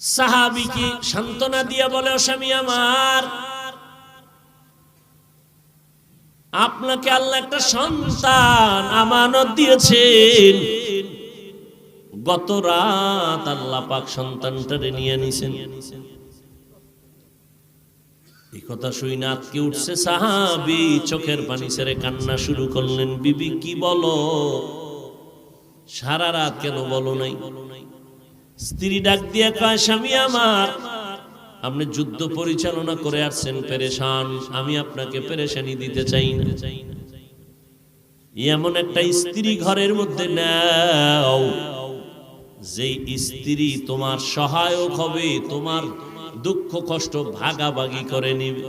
সাহাবিকে সান্ত্বনা দিয়া বলে, "ও স্বামী আমার, আপনাকে আল্লাহ একটা সন্তান আমানত দিয়েছেন। গত রাত আল্লাহ পাক সন্তানটারে নিয়ে নিছেন। এই কথা শুই না আটকে উঠছে সাহাবি, চোখের পানি ছেড়ে কান্না শুরু করলেন, বিবি, কি বলো? সারা রাত কেন বলো নাই? স্ত্রী ডাক দিয়ে কয়, স্বামী আমার। আপনি যুদ্ধ পরিচালনা করে আসছেন, পেরেশান, আমি আপনাকে পেরেশানি দিতে চাই না। এমন একটা স্ত্রী ঘরের মধ্যে, নাও। যেই স্ত্রী তোমার সহায়ক হবে, তোমার দুঃখ, কষ্ট ভাগাভাগি করে নিবে।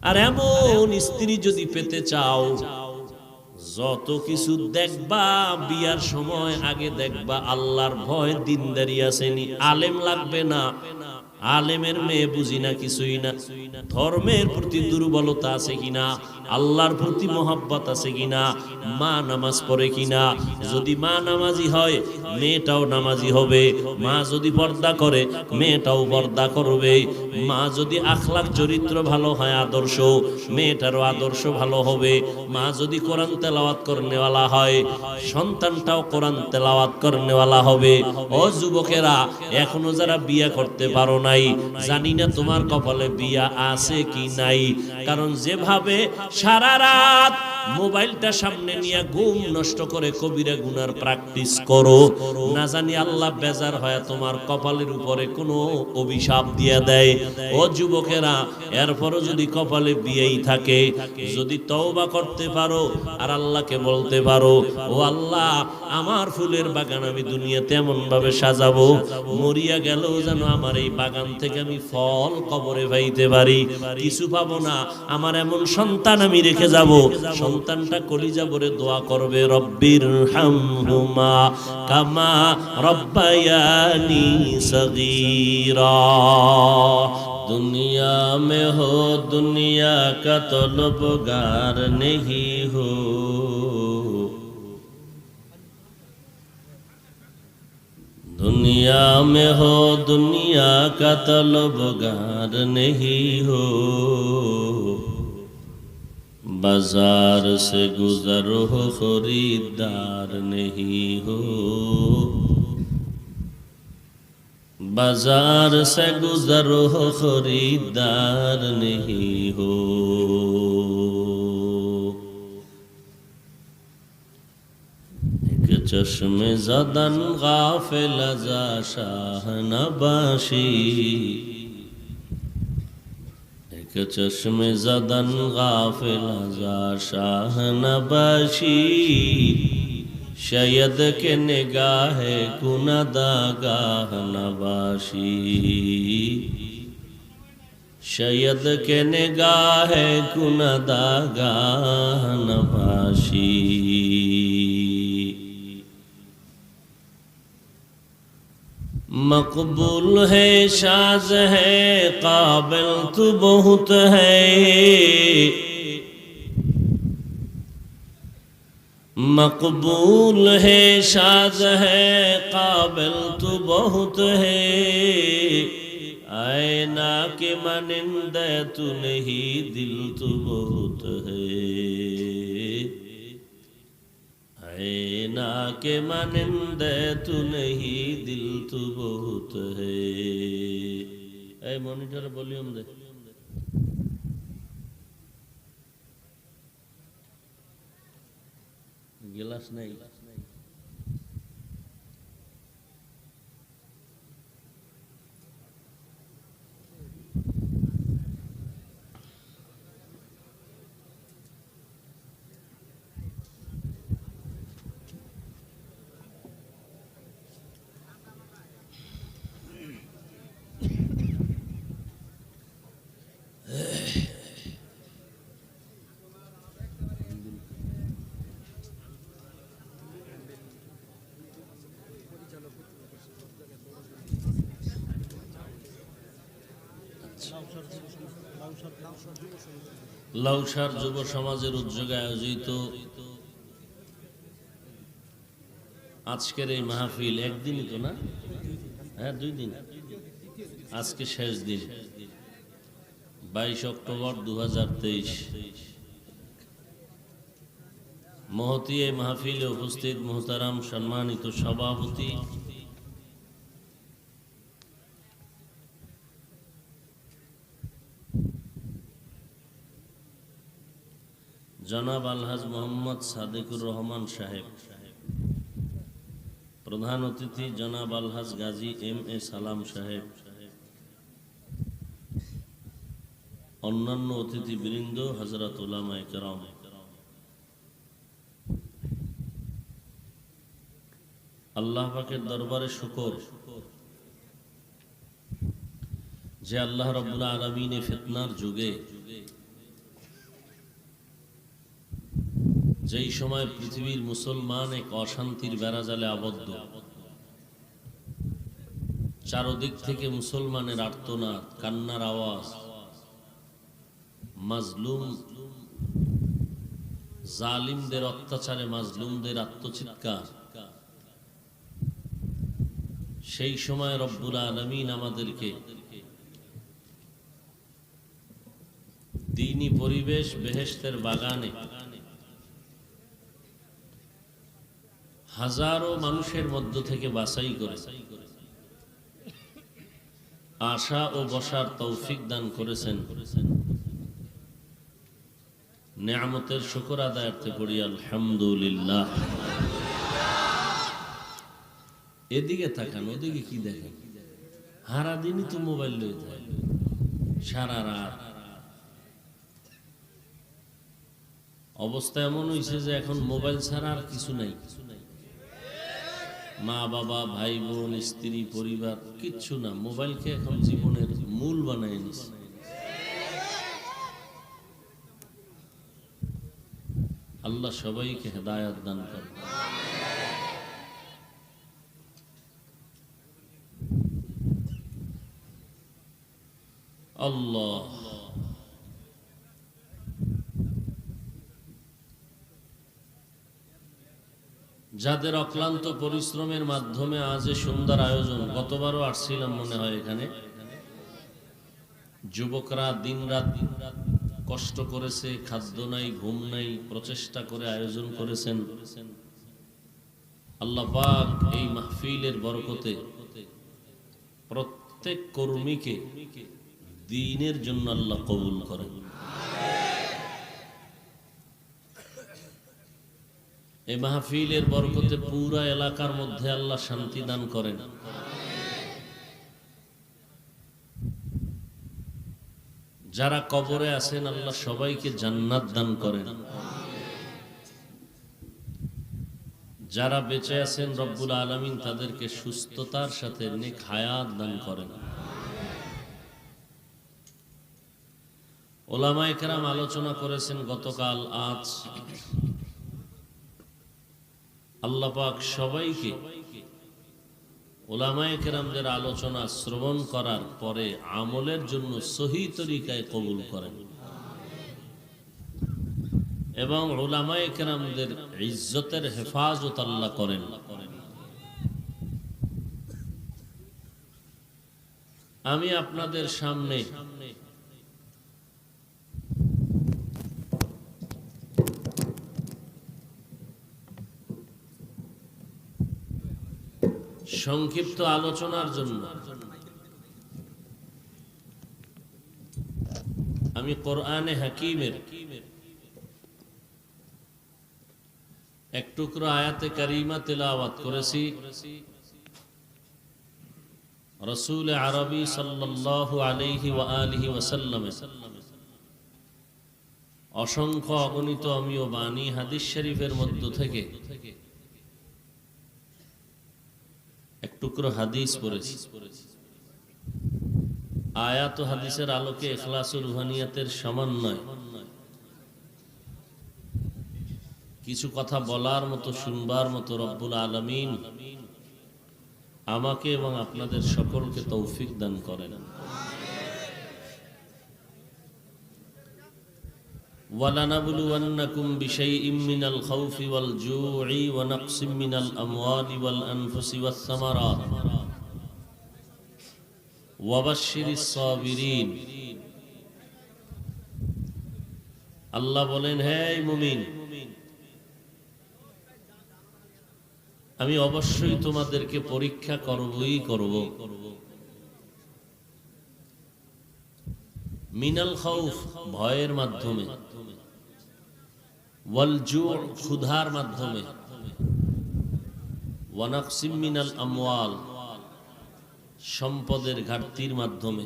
আর এমন স্ত্রী যদি পেতে চাও যত কিছু দেখবা বিয়ার সময় আগে দেখবা আল্লাহর ভয় দিনদারি আসেনি আলেম লাগবে না। আলেমের মেয়ে বুঝি না কিছুই না। ধর্মের প্রতি দুর্বলতা আছে কিনা? আল্লাহর প্রতি মোহাব্বত আছে কিনা? মা নামাজ পড়ে কিনা? যদি মা নামাজি হয়, মেয়েটাও নামাজি হবে। মা যদি পর্দা করে, মেয়েটাও পর্দা করবে। মা যদি আখলাক চরিত্র ভালো হয়, আদর্শ, মেয়েটারও আদর্শ ভালো হবে। মা যদি কোরআন তেলাওয়াত করনেওয়ালা হয়, সন্তানটাও কোরআন তেলাওয়াত করনেওয়ালা হবে। ও যুবকেরা, এখনও যারা বিয়ে করতে পারো নাই জানি না তোমার কপালে বিয়া আছে কি নাই। কারণ যেভাবে সারা রাত মোবাইলটা সামনে নিয়ে ঘুম নষ্ট করে কবিরা গুনার প্র্যাকটিস করো। না জানি আল্লাহ বেজার হয় তোমার কপালের উপরে কোনো অভিশাপ দিয়ে দেয়। ও যুবকেরা, এরপরও যদি কপালে বিয়েই থাকে, যদি তওবা করতে পারো আর আল্লাহকে বলতে পারো, ও আল্লাহ, আমার ফুলের বাগান আমি দুনিয়াতে এমন ভাবে সাজাবো, মরিয়া গেলেও যেন আমার এই বাগান থেকে আমি ফল কবরে পাইতে পারি। কিছু পাবো না, আমার এমন সন্তান আমি রেখে যাব। সন্তানটা কলিজা ভরে দোয়া করবে রব্বির হামহুমা কামা রব্বায়ানি সগীরা दुनिया में हो दुनिया का तलबगार नहीं हो दुनिया में हो दुनिया का तलबगार नहीं हो بزار سے گزر ہو، خریدار نہیں ہو۔ بازار سے گزر ہو، خریدار نہیں ہو۔ ایک چشم زدن غافل ازا شاہ نباشی۔ کہ چشم زدن غافل جا شاہ نباشی شاید کے نگاہ کندا گاہ نباشی شاید کے نگاہ کندا گاہ نباشی مقبول ہے شاز ہے قابل تو بہت ہے مقبول ہے شاز ہے قابل تو بہت ہے آئے نا کے مانندہ تو نہیں دل تو بہت ہے आयना के मानिंद तू नहीं दिल तो बहुत है ए मॉनिटर वॉल्यूम दे गिलास नहीं লাউসার যুব সমাজের উদ্যোগে আয়োজিত আজকের এই মাহফিল একদিনই তো না? হ্যাঁ দুই দিন। আজকে শেষ দিন। বাইশ অক্টোবর দু হাজার তেইশ। মহতি এই মাহফিলে উপস্থিত মোহতারাম সম্মানিত সভাপতি জনাব আলহাজ মোহাম্মদ সাদেকুর রহমান সাহেব। প্রধান অতিথি জনাব আলহাজ গাজী এম এ সালাম সাহেব। অন্যান্য অতিথি বৃন্দ হজরত উলামায়ে আল্লাহ পাকের দরবারে শুকর যে আল্লাহ রব্বুল আলমিনে ফিতনার যুগে যেই সময় পৃথিবীর মুসলমান এক অশান্তির বেড়াজালে আবদ্ধ, চারদিক থেকে মুসলমানের আর্তনাদ, কান্নার আওয়াজ, মাজলুম, জালিমদের অত্যাচারে মাজলুমদের আত্মচিৎকার, সেই সময় রব্বুল আলমিন আমাদেরকে দিনী পরিবেশ বেহেস্তের বাগানে হাজারো মানুষের মধ্য থেকে বাছাই করে। আশা ও বসার তৌফিক দান করেছেন। নেয়ামতের শুকর আদায়ার্থে পড়ি, আলহামদুলিল্লাহ। এদিকে তাকান, ওদিকে কি দেখেন? হারা দিনই তো মোবাইল লয়ে থাকে সারা রাত। অবস্থা এমন হয়েছে যে এখন মোবাইল ছাড়া আর কিছু নাই। মা বাবা, ভাই বোন, স্ত্রী, পরিবার, কিচ্ছু না। মোবাইলকে এখন জীবনের মূল বানায় নিছে। আল্লাহ সবাইকে হেদায়াত দান করে আল্লাহ। যাদের অক্লান্ত পরিশ্রমের মাধ্যমে আজ সুন্দর আয়োজন গতবারও আসছিলাম মনে হয় এখানে। যুবকরা দিন রাত কষ্ট করেছে, খাদ্য নাই, ঘুম নাই, প্রচেষ্টা করে আয়োজন করেছেন। আল্লাহ পাক এই মাহফিলের বরকতে প্রত্যেক কর্মীকে দিনের জন্য আল্লাহ কবুল করেন। এই মাহফিলের বরকতে পুরা এলাকার মধ্যে আল্লাহ শান্তি দান করেন। যারা কবরে আছেন, আল্লাহ সবাইকে জান্নাত দান করেন। যারা বেঁচে আছেন, রব্বুল আলমিন তাদেরকে সুস্থতার সাথে নেক হায়াত দান করেন। ওলামায়ে কেরাম আলোচনা করেছেন গতকাল, আজ। আল্লাহ পাক সবাইকে ওলামায়ে কেরামদের আলোচনা শ্রবণ করার পরে আমলের জন্য সহি তরিকায় কবুল করেন। এবং ওলামায়ে কেরামদের ইজ্জতের হেফাজত আল্লাহ করেন। আমি আপনাদের সামনে সংক্ষিপ্ত আলোচনার জন্য। আমি কোরআনে হাকিমের এক টুকরো আয়াতে কারিমা তেলাওয়াত করেছি। রসুল আরবি সাল্লাল্লাহু আলাইহি ওয়া আলিহি ওয়াসাল্লামে অসংখ্য অগণিত অমীয় বাণী হাদিস শরীফের মধ্য থেকে এক টুকরো হাদিস পড়েছি। আয়াত হাদিসের আলোকে এখলাসুল রুহানিয়াতের নয়। কিছু কথা বলার মতো, শুনবার মতো রব্বুল আলমিন আমাকে এবং আপনাদের সকলকে তৌফিক দান করেন। ولنبلونكم بشيء من الخوف والجوع ونقص من الأموال والأنفس والثمرات ওয়াবাশিরিস সাবিরিন আল্লাহ বলেন হে মুমিন আমি অবশ্যই তোমাদেরকে পরীক্ষা করবই করব মিনাল খাউফ ভয়ের মাধ্যমে ক্ষুধার মাধ্যমে। আমওয়াল, সম্পদের ঘাটতির মাধ্যমে।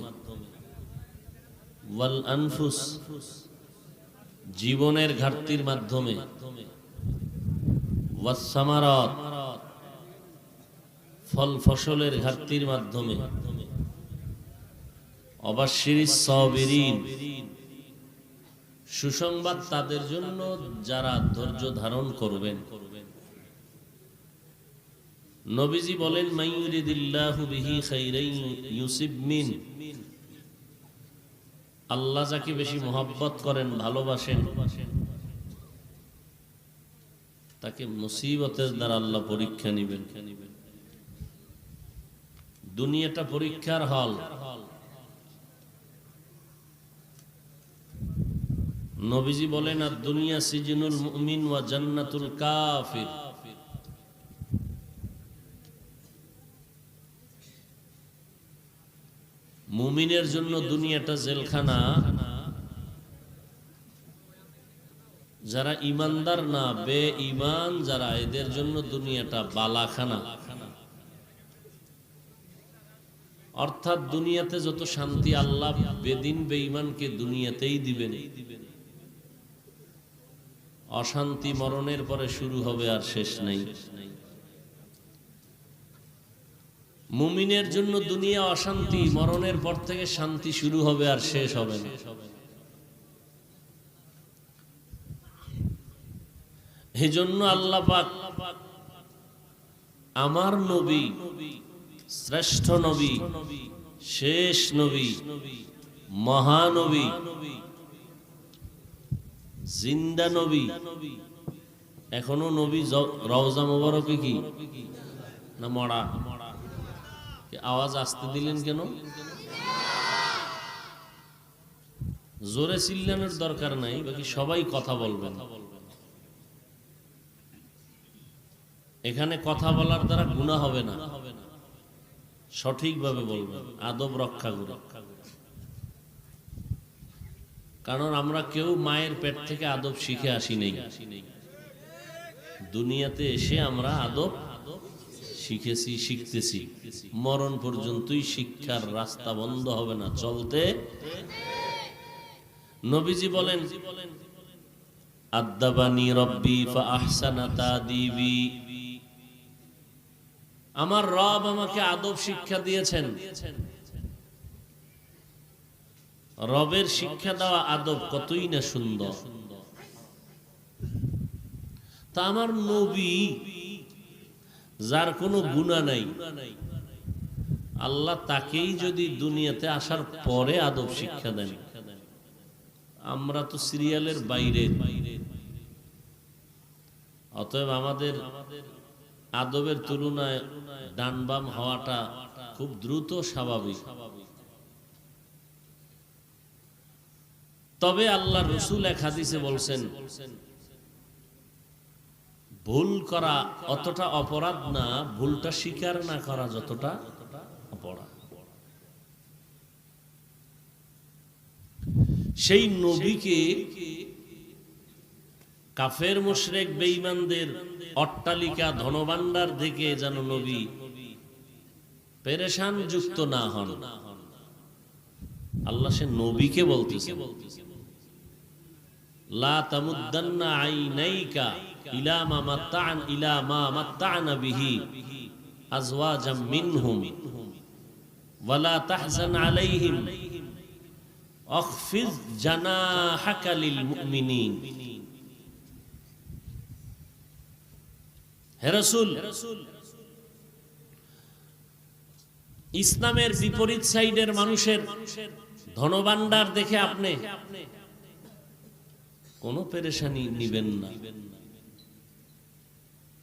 ওয়াল আনফুস জীবনের ঘাটতির মাধ্যমে। ফল ফসলের ঘাটতির মাধ্যমে। অবাশিরিস সাবিরিন সুসংবাদ তাদের জন্য যারা ধৈর্য ধারণ করবেন। নবীজি বলেন আল্লাহ যাকে বেশি মোহাব্বত করেন, ভালোবাসেন, তাকে মুসিবতের দ্বারা আল্লাহ পরীক্ষা নিবেন। দুনিয়াটা পরীক্ষার হল। নবীজি বলেন, আর দুনিয়া সিজনুল মুমিন ওয়া জান্নাতুল কাফির। মুমিনের জন্য দুনিয়াটা জেলখানা। যারা ইমানদার না বে ইমান যারা এদের জন্য দুনিয়াটা বালাখানা। অর্থাৎ দুনিয়াতে যত শান্তি আল্লাহ বেদিন, বেঈমানকে দুনিয়াতেই দিবেন। অশান্তি মরণের পরে শুরু হবে আর শেষ নেই। মুমিনের জন্য দুনিয়া অশান্তি, মরণের পর থেকে শান্তি শুরু হবে আর শেষ হবে এই আল্লাহ পাক আমার নবী, শ্রেষ্ঠ নবী, শেষ নবী, মহানবী জিন্দা নবী। এখনও নবী রওজা মোবারকে কি? না মরা? আওয়াজ আসতে দিলেন কেন? জোরে চিল্লানোর দরকার নাই, বাকি সবাই কথা বলবেন। এখানে কথা বলার দ্বারা গুণা হবে না। সঠিকভাবে বলবেন, আদব রক্ষা করে। কারণ আমরা কেউ মায়ের পেট থেকে আদব শিখে আসি নেই। দুনিয়াতে এসে আমরা আদব শিখেছি, শিখতেছি। মরণ পর্যন্তই শিক্ষার রাস্তা বন্ধ হবে না, চলতে নবীজি বলেন, আদাবানি রব্বি আহসানা তাদিবি। আমার রব আমাকে আদব শিক্ষা দিয়েছেন। রবের শিক্ষা দেওয়া আদব কতই না সুন্দর। তা আমার নবী, যার কোনো গুণা নাই, আল্লাহ তাকেই যদি দুনিয়াতে আসার পরে আদব শিক্ষা দেন, আমরা তো সিরিয়ালের বাইরে। অতএব আমাদের আদবের তুলনায় ডান বাম হওয়াটা খুব দ্রুত স্বাভাবিক। তবে আল্লাহ রসুল এক হাদিসে বলছেন, ভুল করা অতটা অপরাধ না, ভুলটা স্বীকার না করা যতটা অপরাধ। সেই নবীকে কাফের মুশরেক বেঈমানদের অট্টালিকা ধনভাণ্ডার থেকে যেন নবী পেরেশান যুক্ত না হন। আল্লাহ সে নবীকে বলতেছে বলতেছে ইসলামের বিপরীত সাইডের মানুষের ধনভাণ্ডার দেখে আপনি কোনো পেরেশানি নিবেন না।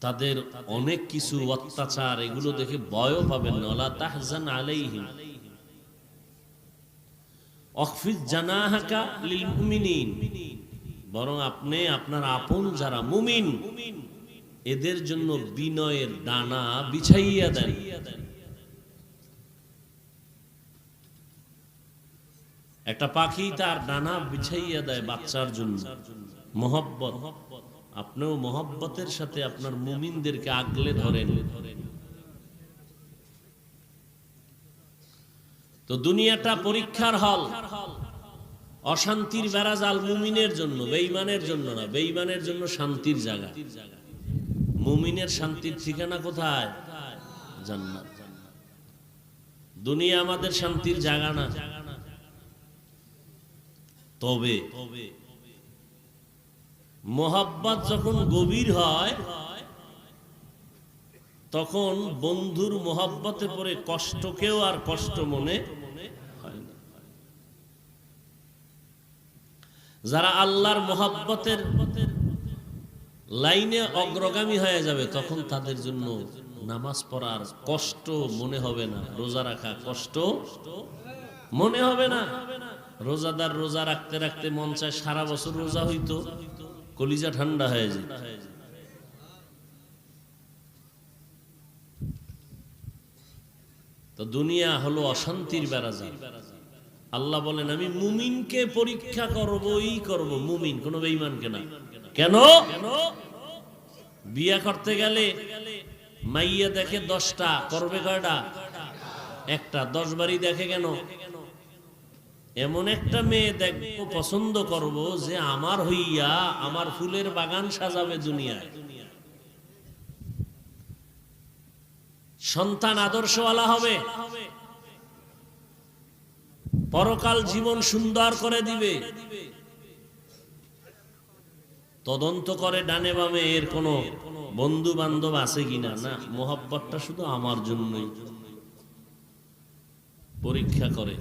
তাদের অনেক কিছু অত্যাচার, এগুলো দেখে ভয়ও পাবেন না। ওলা তাহজান আলাইহিম। অখফিজ জানাহাকা বরং আপনি, আপনার আপন যারা মুমিন, এদের জন্য বিনয়ের ডানা বিছাইয়া দেন। একটা পাখি তার ডানা বিছাইয়া দেয় বাচ্চার জন্য। মোহব্বত। আপনিও মোহব্বতের সাথে আপনার মুমিনদেরকে আগলে ধরেন। তো দুনিয়াটা পরীক্ষার হল। অশান্তির বেড়াজাল মুমিনের জন্য বেইমানের জন্য না বেইমানের জন্য শান্তির জায়গা। মুমিনের শান্তির ঠিকানা কোথায়? জান্নাত। দুনিয়া আমাদের শান্তির জায়গা না। তবে মোহাব্বত যখন গভীর হয়, তখন বন্ধুর মোহাব্বতে পড়ে কষ্টকেও আর কষ্ট মনে যারা আল্লাহর মোহাব্বতের লাইনে অগ্রগামী হয়ে যাবে, তখন তাদের জন্য নামাজ পড়ার কষ্ট মনে হবে না, রোজা রাখা কষ্ট মনে হবে না। রোজাদার রোজা রাখতে রাখতে মন চায় সারা বছর রোজা হইতো, কলিজা ঠান্ডা হয়ে যেত। তো দুনিয়া হলো অশান্তির বেড়াজাল। আল্লাহ বলেন, আমি মুমিনকে পরীক্ষা করবই করব। মুমিন, কোন বেঈমানকে না। কেন? বিয়া করতে গেলে মাইয়া দেখে দশটা, করবে কয়টা? একটা। দশ বাড়ি দেখে কেন? এমন একটা মেয়ে দেখব, পছন্দ করব যে আমার হইয়া আমার ফুলের বাগান সাজাবে দুনিয়ায়। সন্তান আদর্শওয়ালা হবে। পরকাল জীবন সুন্দর করে দিবে। তদন্ত করে ডানে বামে এর কোন বন্ধু বান্ধব আছে কিনা? না, মোহাব্বতটা শুধু আমার জন্যই। পরীক্ষা করে।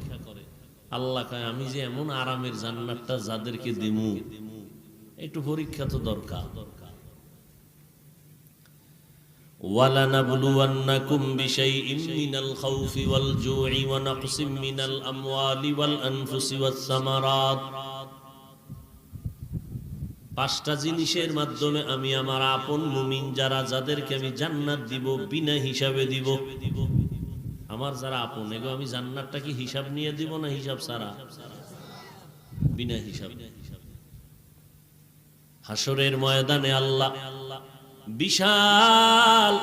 আল্লাহ কয় আমি যে এমন আরামের জান্নাতটা যাদেরকে দিমু একটু পরীক্ষা তো দরকার ولنبلونكم بشيء من الخوف والجوع ونقص من الأموال والأنفس والثمرات পাঁচটা জিনিসের মাধ্যমে আমি আমার আপন মুমিন যারা যাদেরকে আমি জান্নাত দিব বিনা হিসাবে দিব আমার যারা আপন, এগো আমি জান্নাতটা কি হিসাব নিয়ে দিব না হিসাব সারা? বিনা হিসাব। হাসরের ময়দানে আল্লাহ বিশাল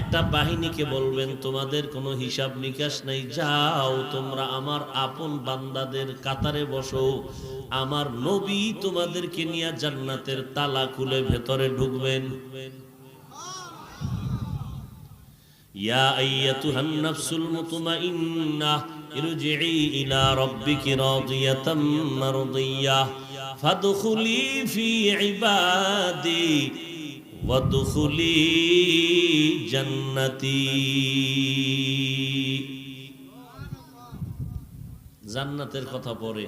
একটা বাহিনীকে বলবেন, তোমাদের কোনো হিসাব নিকাশ নাই, যাও, তোমরা আমার আপন বান্দাদের কাতারে বসো। আমার নবী তোমাদেরকে নিয়ে জান্নাতের তালা খুলে ভেতরে ঢুকবেন। জান্নাতের কথা পরে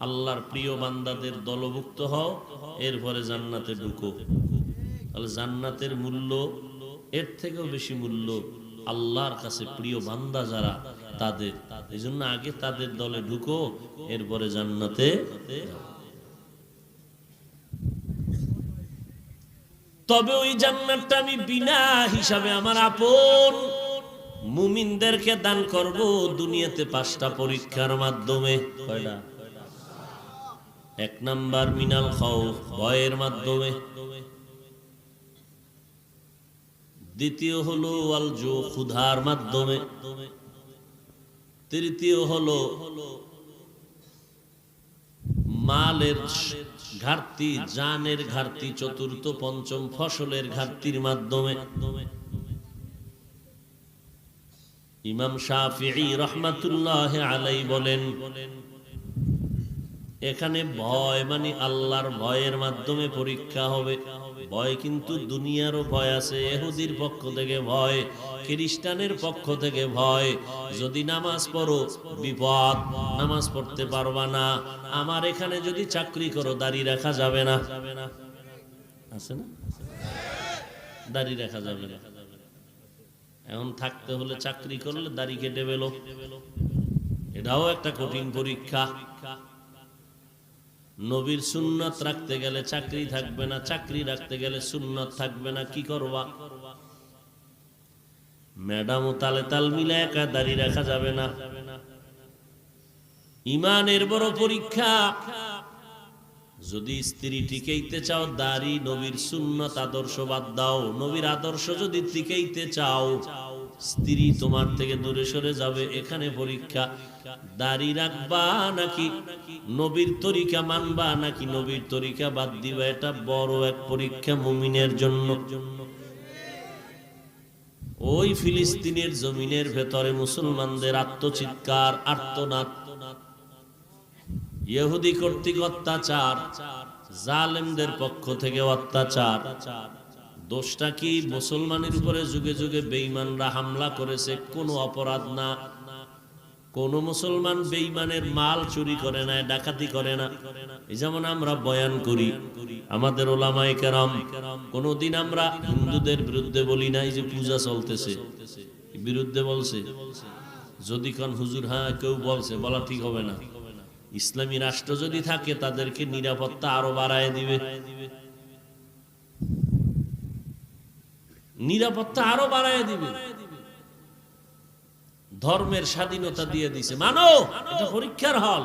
আল্লাহর প্রিয় বান্দাদের দলভুক্ত হও, এরপরে জান্নাতে ঢুকো। তাহলে জান্নাতের মূল্য এর থেকেও বেশি মূল্য আল্লাহর কাছে প্রিয় বান্দা যারা, তাদের। এই জন্য আগে তাদের দলে ঢুকো, এরপরে জান্নাতে তবে ওই জান্নাতটা আমি বিনা হিসাবে আমার আপন মুমিনদেরকে দান করব দুনিয়াতে পাঁচটা পরীক্ষার মাধ্যমে। কয়টা? এক নাম্বার মিনাল খাউফ, ভয়ের মাধ্যমে। দ্বিতীয় হলো আল জো ক্ষুধার মাধ্যমে। তৃতীয় হলো মালের ঘাটতি, জানের ঘাটতি, চতুর্থ, পঞ্চম ফসলের ঘাটতির মাধ্যমে। ইমাম শাফিঈ রহমাতুল্লাহ আলাই বলেন, এখানে ভয় মানে আল্লাহর ভয়ের মাধ্যমে পরীক্ষা হবে। ভয় কিন্তু দুনিয়ারও ভয় আছে। এহুদির পক্ষ থেকে ভয়, খ্রিস্টানের পক্ষ থেকে ভয়। যদি নামাজ পড়ো, বিপদ। নামাজ পড়তে পারবা না। আমার এখানে যদি চাকরি করো, দাড়ি রাখা যাবে না। আছে না? দাড়ি রাখা যাবে না। এখন থাকতে হলে চাকরি করলে দাড়ি কেটে বেলো এটাও একটা কঠিন পরীক্ষা। নবীর সুন্নত রাখতে গেলে চাকরি থাকবে না, চাকরি রাখতে গেলে সুন্নত থাকবে না, কি করবা? ম্যাডামও তালে তাল মিলে একা দাঁড়িয়ে রাখা যাবে না। ইমানের বড় পরীক্ষা। যদি স্ত্রী টিকেইতে চাও, দাড়ি, নবীর সুন্নত, আদর্শ বাদ দাও। নবীর আদর্শ যদি টিকেইতে চাও স্ত্রী তোমার থেকে দূরে সরে যাবে, এখানে পরীক্ষা। দাড়ি রাখবা নাকি নবীর তরিকা মানবা নাকি নবীর তরিকা বাদ দিবা, এটা বড় এক পরীক্ষা মুমিনের জন্য। ওই ফিলিস্তিনের জমিনের ভেতরে মুসলমানদের আত্মচিৎকার, আর্তনাদ। ইহুদি কর্তৃক অত্যাচার, জালেমদের পক্ষ থেকে অত্যাচার। দোষটা কি মুসলমানের উপরে যুগে যুগে বেঈমানরা হামলা করেছে? কোনো অপরাধ না। কোন মুসলমান বেঈমানের মাল চুরি করে না, ডাকাতি করে না। এই যেমন আমরা বয়ান করি, আমাদের ওলামায়ে কেরাম, কোনদিন আমরা হিন্দুদের বিরুদ্ধে বলি নাই যে পূজা চলতেছে। বিরুদ্ধে বলছে? যদি কোন, হুজুর হ্যাঁ কেউ বলছে, বলা ঠিক হবে না। ইসলামী রাষ্ট্র যদি থাকে, তাদেরকে নিরাপত্তা আরও বাড়ায় দিবে। নিরাপত্তা আরও বাড়ায় দিবে। ধর্মের স্বাধীনতা দিয়ে দিছে। মানো, এটা পরীক্ষার হল।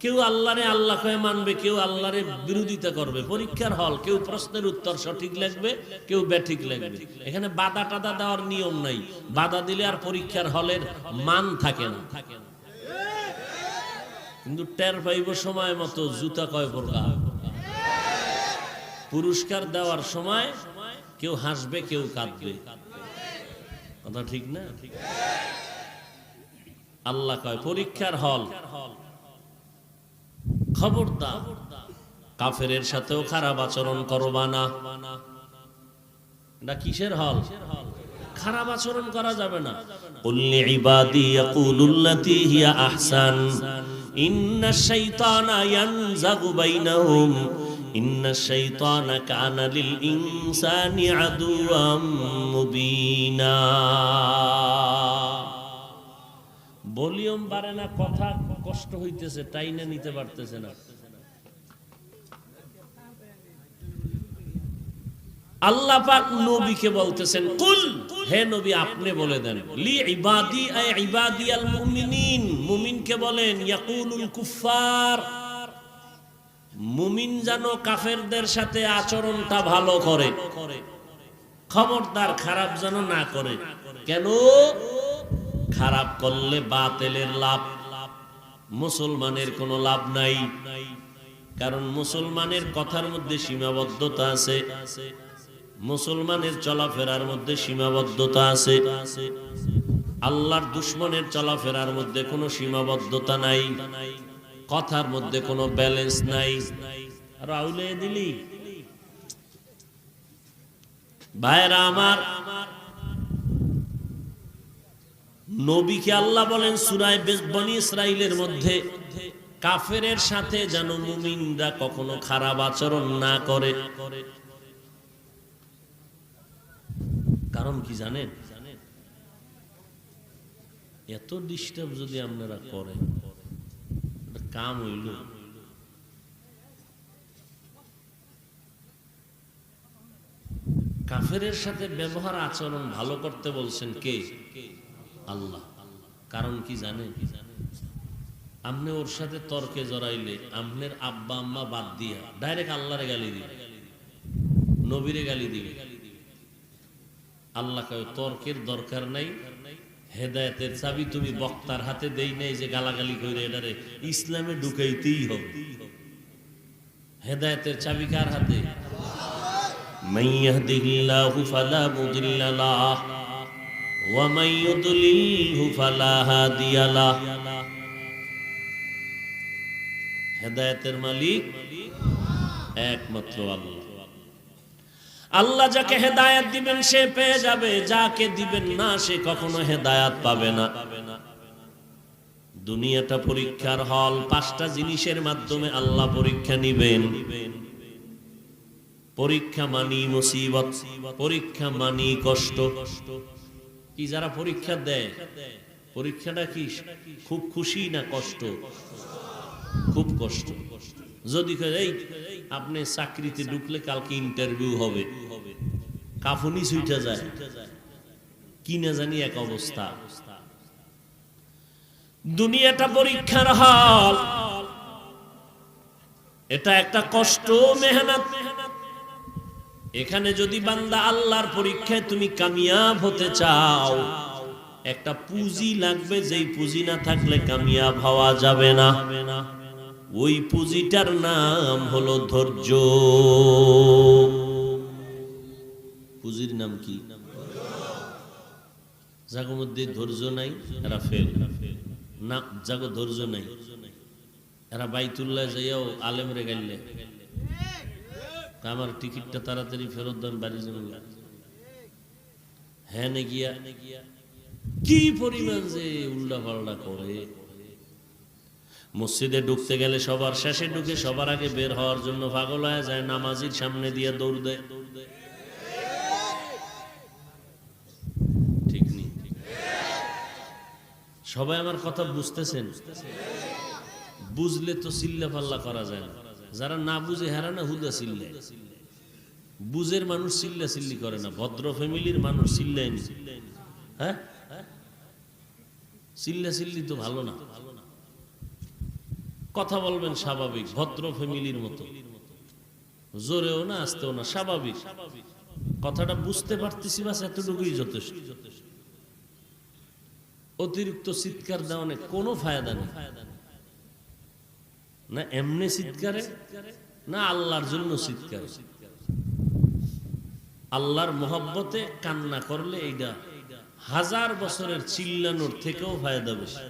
কেউ আল্লাহরে আল্লাহ কয়ে মানবে, কেউ আল্লাহরে বিরোধিতা করবে। পরীক্ষার হল, কেউ প্রশ্নের উত্তর সঠিক লাগবে কেউ ব্যাঠিক লাগবে এখানে বাধা টাদা দেওয়ার নিয়ম নাই। বাধা দিলে আর পরীক্ষার হলের মান থাকে না। কিন্তু টের পাইব সময় মতো জুতা কয় প্রকার? পুরস্কার দেওয়ার সময় কেউ হাসবে, কেউ কাঁদবে। কথা ঠিক না? আল্লাহ কয়, পরীক্ষার হল। খবরদার। কাফেরের সাথেও খারাপ আচরণ করবা না। এটা কিসের হল? খারাপ আচরণ করা যাবে না। উল্লি ইবাদি হিয়া আহসান। ইন্না শাইতানা ইয়ানজাগু বাইনাহুম। ইন্না শাইতানা কানা না, কথা কষ্ট হইতেছে, টাইনে নিতে পারতেছে না। আল্লাহ পাক নবীকে বলতেছেন, কুল, হে নবী, আপনি বলে দেন। লি ইবাদি আই ইবাদি আল মুমিনিন। মুমিনকে বলেন, ইয়াকুলুল কুফার মুমিন যেন কাফেরদের সাথে আচরণটা ভালো করে। খবরদার খারাপ যেন না করে। কেন? খারাপ করলে বাতেলের লাভ। মুসলমানের কোনো লাভ নাই। কারণ মুসলমানের কথার মধ্যে সীমাবদ্ধতা আছে। মুসলমানের চলাফেরার মধ্যে সীমাবদ্ধতা আছে। আল্লাহর দুশ্মনের চলাফেরার মধ্যে কোনো সীমাবদ্ধতা নাই। কথার মধ্যে কোনো ব্যালেন্স নাই। আর আউলে দিলি। ভাইরা আমার, নবীকে আল্লাহ বলেন, সুরায় বনি ইসরাইলের মধ্যে কাফেরের সাথে যেন মুমিনরা কখনো খারাপ আচরণ না করে। কারণ কি জানেন? এত ডিস্টার্ব যদি আপনারা করেন কাম হইল কাফেরের সাথে ব্যবহার আচরণ ভালো করতে বলছেন কে? আল্লাহ। কারণ কি জানেন আপনি ওর সাথে তর্কে জড়াইলে আপনার আব্বা, আম্মা বাদ দিয়া ডাইরেক্ট আল্লাহরে গালি দিবে, নবীরে গালি দিবে। আল্লাহ তর্কের দরকার নাই। হেদায়তের চাবি তুমি বক্তার হাতে দেই নাই যে গালাগালি করে এটারে। ইসলামে ঢুকাইতেই হবে। হেদায়তের চাবি কার হাতে? হেদায়তের মালিক একমাত্র আল্লাহ। আল্লাহ যাকে হেদায়াত দিবেন, সে পেয়ে যাবে। যাকে দিবেন না, সে কখনো হেদায়াত পাবে না। দুনিয়াটা পরীক্ষার হল, পাঁচটা জিনিসের মাধ্যমে আল্লাহ পরীক্ষা নিবেন। পরীক্ষা মানি মুসিবত, পরীক্ষা মানি কষ্ট। কি যারা পরীক্ষা দেয়? পরীক্ষাটা কি? খুব খুশি না কষ্ট? খুব কষ্ট। যদি আপনি চাকরিতে ঢুকলে কালকে ইন্টারভিউ হবে। কাফুনি সুইটা যায়। কি না জানি এক অবস্থা। দুনিয়াটা পরীক্ষার হল। এটা একটা কষ্ট মেহনত। এখানে যদি বান্দা আল্লাহর পরীক্ষায় তুমি কামিয়াব হতে চাও, একটা পুঁজি লাগবে, যেই পুঁজি না থাকলে কামিয়াব হওয়া যাবে না। ওই পুঁজিটার নাম হলো ধৈর্য। পুঁজির নাম কি? যাগো মধ্যে ধৈর্য নাই, এরা ফেল না যাগো ধৈর্য নাই। এরা বাইতুল্লাহ যাইয়াও আলেম রে গাইলে। আমার টিকিটটা তাড়াতাড়ি ফেরত দেন বাড়ি যাবেন হ্যাঁ নে গিয়া। কি পরিমাণ যে উল্টা পাল্টা করে। মসজিদে ঢুকতে গেলে সবার শেষে ঢুকে সবার আগে বের হওয়ার জন্য পাগল হয়ে যায়, নামাজির সামনে দিয়ে দৌড় দেয়। ঠিক নেই সবাই আমার কথা বুঝতেছেন? বুঝলে তো চিল্লা পাল্লা করা যায় না। যারা না বুঝে, হেরা না হুদা চিল্লে। বুঝের মানুষ চিল্লা চিল্লি করে না, ভদ্র ফ্যামিলির মানুষ চিল্লায়নি হ্যাঁ? চিল্লা চিল্লি তো ভালো না। কথা বলবেন স্বাভাবিক, ভদ্র ফ্যামিলির মতো। জোরেও না, আসতেও না, স্বাভাবিক। কথাটা বুঝতে পারতেছি বাস, এতটুকুই যথেষ্ট। অতিরিক্ত চিৎকার দেওয়ানে কোনো ফায়দা নেই। না এমনি চিৎকারে, না আল্লাহর জন্য চিৎকারে। আল্লাহর মোহাব্বতে কান্না করলে এইটা হাজার বছরের চিল্লানোর থেকেও ফায়দা বেশি।